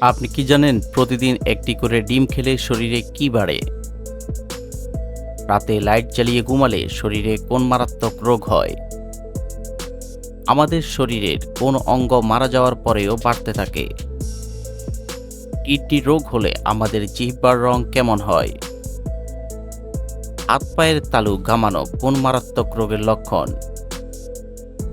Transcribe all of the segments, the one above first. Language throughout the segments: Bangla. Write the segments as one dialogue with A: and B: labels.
A: আপনি কি জানেন প্রতিদিন একটি করে ডিম খেলে শরীরে কি বাড়ে? রাতে লাইট জ্বালিয়ে ঘুমালে শরীরে কোন মারাত্মক রোগ হয়? আমাদের শরীরের কোন অঙ্গ মারা যাওয়ার পরেও বাড়তে থাকে। কিডনি রোগ হলে আমাদের জিহ্বার রং কেমন হয়? হাত পায়ের তালু ঘামানো কোন মারাত্মক রোগের লক্ষণ?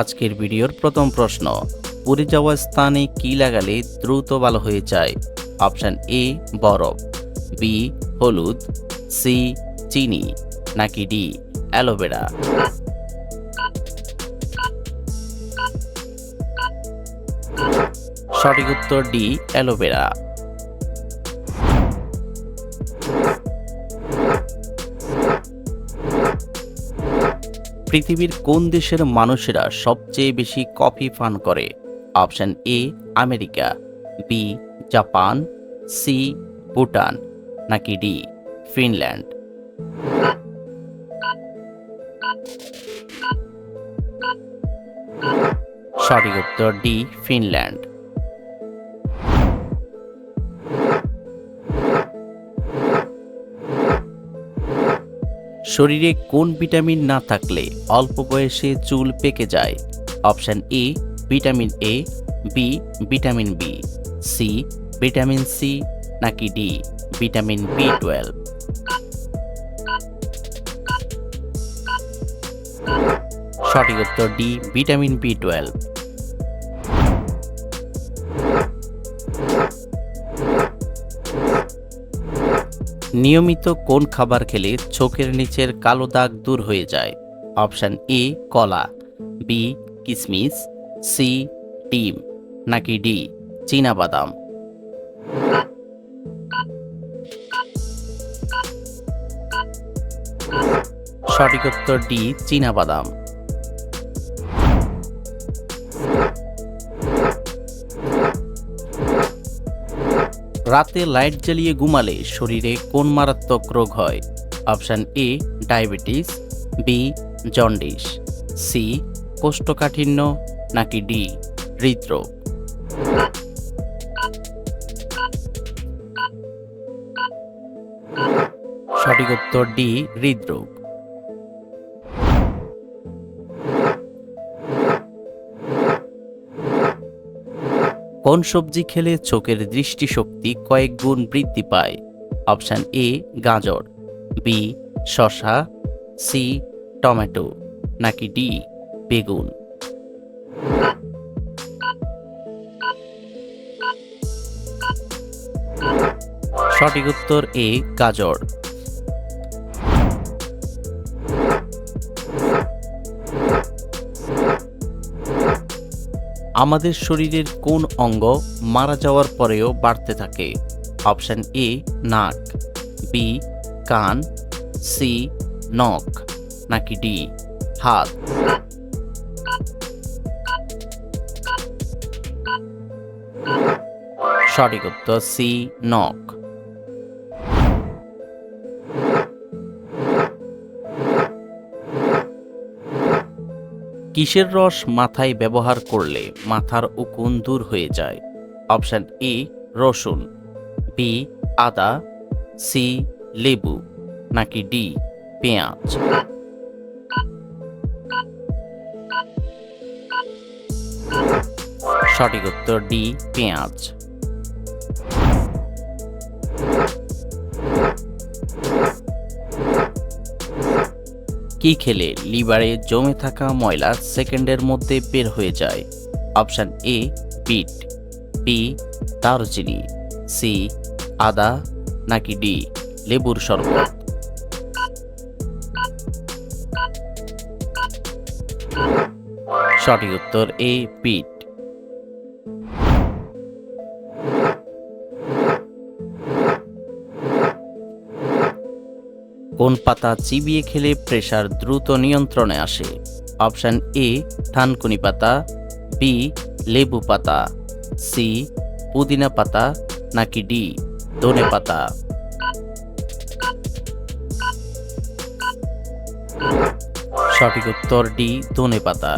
A: আজকের ভিডিওর প্রথম প্রশ্ন। পুড়ে যাওয়া স্থানে কি লাগালে দ্রুত ভালো হয়ে যায়? অপশন এ, বরফ। বি, হলুদ। সি, চিনি। নাকি ডি, অ্যালোভেরা। সঠিক উত্তর ডি, অ্যালোভেরা। পৃথিবীর কোন দেশের মানুষেরা সবচেয়ে বেশি কফি পান করে? Option A, America, B, Japan, C, Bhutan, নাকি ডি, ফিনল্যান্ড? সঠিক উত্তর ডি, ফিনল্যান্ড। শরীরে কোন ভিটামিন না থাকলে অল্প বয়সে চুল পেকে যায়? Option A vitamin A B vitamin B C vitamin C নাকি ডি ভিটামিন বি টুয়েলভ সঠিক উত্তর ডি ভিটামিন বি টুয়েলভ নিয়মিত কোন খাবার খেলে চোখের নিচের কালো দাগ দূর হয়ে যায়? অপশন এ, কলা। বি, কিসমিস। সি, ডিম। নাকি ডি বাদাম সঠিক উত্তর ডি বাদাম রাতে লাইট জ্বালিয়ে ঘুমালে শরীরে কোন মারাত্মক রোগ হয়? Option A, diabetes, B, jaundice, C, কোষ্ঠকাঠিন্য, নাকি ডি, হৃদরোগ। সঠিক উত্তর ডি, হৃদরোগ। কোন সবজি খেলে চোখের দৃষ্টিশক্তি কয়েক গুণ বৃদ্ধি পায়? অপশান এ, গাজর বি শশা সি টমেটো, নাকি ডি বেগুন? সঠিক উত্তর এ, গাজর। আমাদের শরীরের কোন অঙ্গ মারা যাওয়ার পরেও বাড়তে থাকে? অপশান এ, নাক। বি, কান। সি, নখ। নাকি ডি, হাত। সঠিক উত্তর সি, নখ। কিসের রস মাথায় ব্যবহার করলে মাথার উকুন দূর হয়ে যায়? অপশান এ, রসুন। বি আদা। সি লেবু। নাকি ডি পেঁয়াজ। সঠিক উত্তর ডি পেঁয়াজ। কি খেলে লিভারে জমে থাকা ময়লা সেকেন্ডের মধ্যে বের হয়ে যায়। অপশান এ, পিট বি দারচিনি, সি, আদা, নাকি ডি, লেবুর শরবত। সঠিক উত্তর এ বিট কোন পাতা চিবিয়ে খেলে প্রেশার দ্রুত নিয়ন্ত্রণে আসে? অপশান এ থানকুনি পাতা বি লেবু পাতা সি পুদিনা পাতা, নাকি ডি ধনে পাতা? সঠিক উত্তর ডি ধনে পাতা।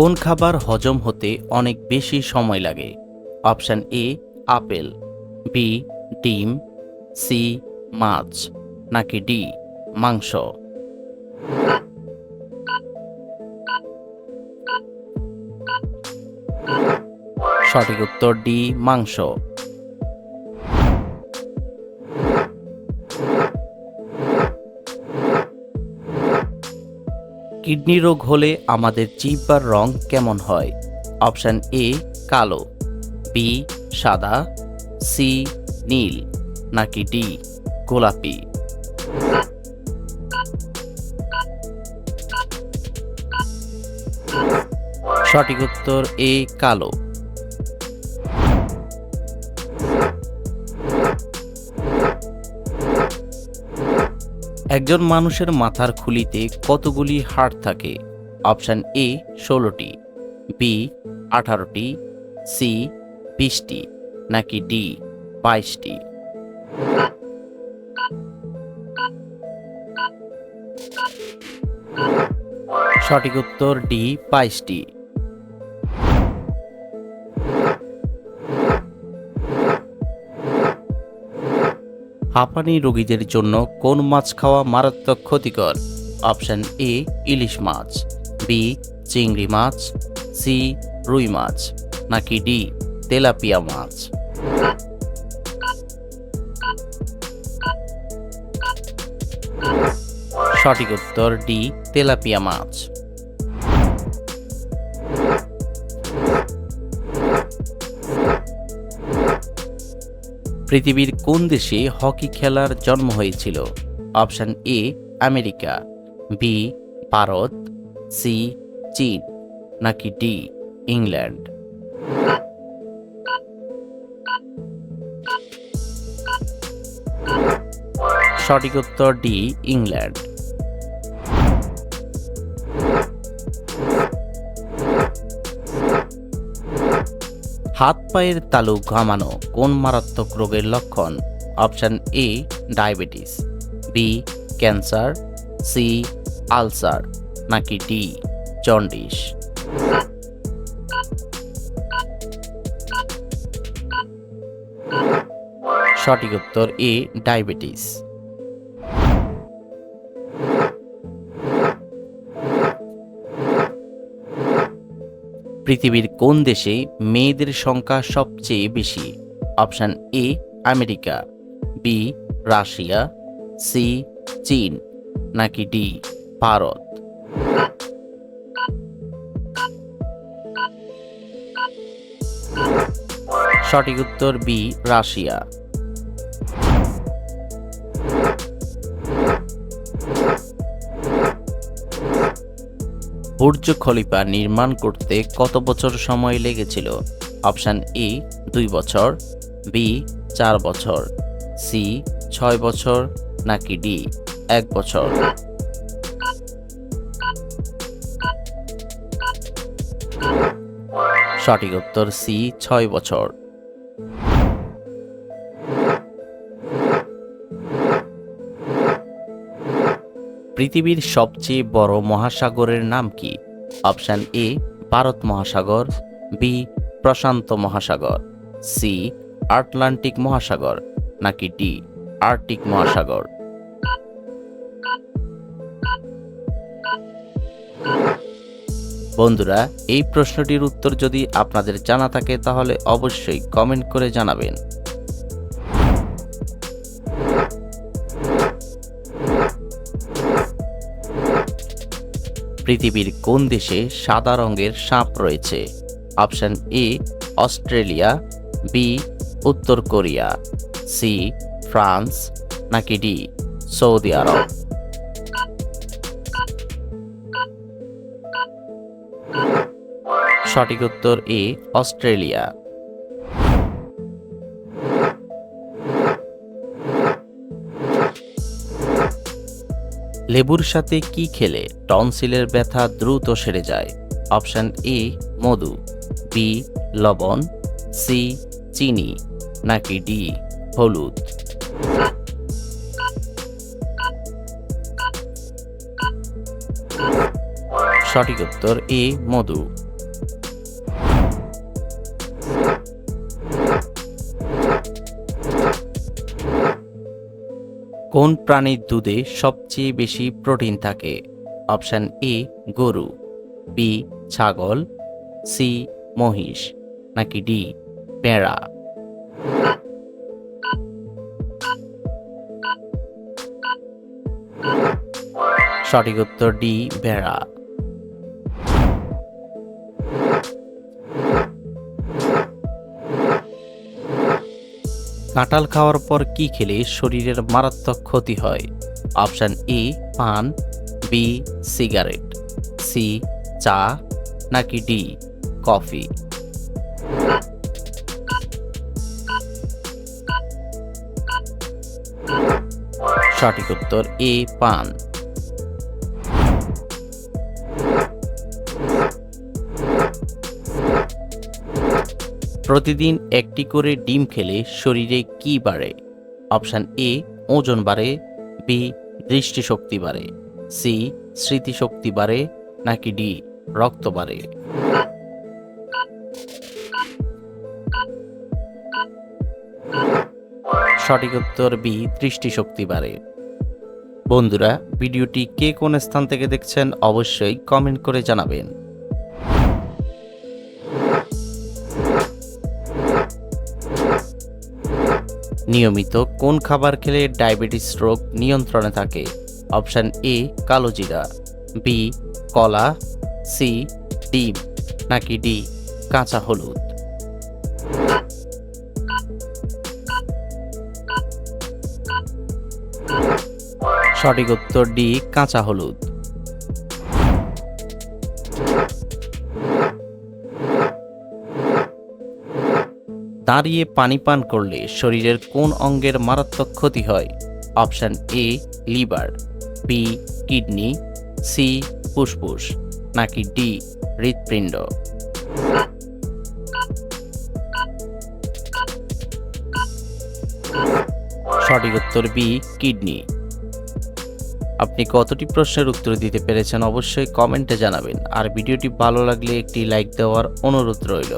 A: কোন খাবার হজম হতে অনেক বেশি সময় লাগে? অপশান এ, আপেল, বি, ডিম, সি, মাছ, নাকি ডি, মাংস? সঠিক উত্তর ডি, মাংস। কিডনি রোগ হলে আমাদের জিহ্বার রং কেমন হয়? অপশান এ, কালো। বি, সাদা। সি, নীল। নাকি ডি, গোলাপি? সঠিক উত্তর এ, কালো। একজন মানুষের মাথার খুলিতে কতগুলি হাড় থাকে? অপশান এ, ষোলোটি, বি, আঠারোটি, সি, বিশটি, নাকি ডি, বাইশটি? সঠিক উত্তর ডি, বাইশটি। হাঁপানি রোগীদের জন্য কোন মাছ খাওয়া মারাত্মক ক্ষতিকর? Option A, ilish much, B, চিংড়ি মাছ, সি, রুই মাছ, নাকি ডি, তেলাপিয়া মাছ? সঠিক উত্তর ডি, তেলাপিয়া মাছ। পৃথিবীর কোন দেশে হকি খেলার জন্ম হয়েছিল? Option A, America. B, Bharat. C, চীন। নাকি ডি, ইংল্যান্ড? সঠিক উত্তর ডি, ইংল্যান্ড। হাত পায়ের তালু ঘামানো কোন মারাত্মক রোগের লক্ষণ? Option A, diabetes, B, cancer, C, ulcer, নাকি ডি, জন্ডিস। সঠিক উত্তর এ, ডায়াবেটিস। পৃথিবীর কোন দেশে মেয়েদের সংখ্যা সবচেয়ে বেশি? Option A, America. B, Russia. C, চীন। নাকি ডি, ভারত? সঠিক উত্তর বি, রাশিয়া। বুর্জ খলিফা নির্মাণ করতে কত বছর সময় লেগেছিল? অপশান এ, দুই বছর, বি, চার বছর, সি, ছয় বছর, নাকি ডি, এক বছর? সঠিক উত্তর সি, ছয় বছর। পৃথিবীর সবচেয়ে বড় মহাসাগরের নাম কি? অপশান এ, ভারত মহাসাগর, বি, প্রশান্ত মহাসাগর, সি, আটলান্টিক মহাসাগর, নাকি ডি, আর্কটিক মহাসাগর? বন্ধুরা, এই প্রশ্নটির উত্তর যদি আপনাদের জানা থাকে, তাহলে অবশ্যই কমেন্ট করে জানাবেন। পৃথিবীর কোন দেশে সাদা রঙের সাপ রয়েছে? অপশন এ, অস্ট্রেলিয়া, বি, উত্তর কোরিয়া, সি, ফ্রান্স, নাকি ডি, সৌদি আরব? সঠিক উত্তর এ, অস্ট্রেলিয়া। লেবুর সাথে কি খেলে টনসিলের ব্যথা দ্রুত সেরে যায়? অপশান এ, মধু। বি, লবণ। সি, চিনি। নাকি ডি, হলুদ? সঠিক উত্তর এ, মধু। কোন প্রাণীর দুধে সবচেয়ে বেশি প্রোটিন থাকে? অপশান এ, গরু। বি, ছাগল। সি, মহিষ। নাকি ডি পেঁড়া সঠিক উত্তর ডি, ভেড়া। কাঁঠাল খাওয়ার পর কি খেলে শরীরের মারাত্মক ক্ষতি হয়? অপশান এ, পান, বি, সিগারেট, সি, চা, নাকি ডি, কফি? সঠিক উত্তর এ, পান। প্রতিদিন একটি করে ডিম খেলে শরীরে কি বাড়ে? অপশান এ, ওজন বাড়ে। বি, দৃষ্টিশক্তি বাড়ে। সি, স্মৃতিশক্তি বাড়ে। নাকি ডি, রক্ত বাড়ে। সঠিক উত্তর বি, দৃষ্টিশক্তি বাড়ে। বন্ধুরা, ভিডিওটি কে কোন স্থান থেকে দেখছেন অবশ্যই কমেন্ট করে জানাবেন। নিয়মিত কোন খাবার খেলে ডায়াবেটিস রোগ নিয়ন্ত্রণে থাকে? অপশান এ, কালো জিরা। বি কলা। সি ডিম। নাকি ডি, কাঁচা হলুদ। সঠিক উত্তর ডি, কাঁচা হলুদ। দাঁড়িয়ে পানি পান করলে শরীরের কোন অঙ্গের মারাত্মক ক্ষতি হয়? Option A, liver B kidney C ফুসফুস, নাকি ডি, হৃৎপিণ্ড? সঠিক উত্তর বি, কিডনি। আপনি কতটি প্রশ্নের উত্তর দিতে পেরেছেন অবশ্যই কমেন্টে জানাবেন। আর ভিডিওটি ভালো লাগলে একটি লাইক দেওয়ার অনুরোধ রইল।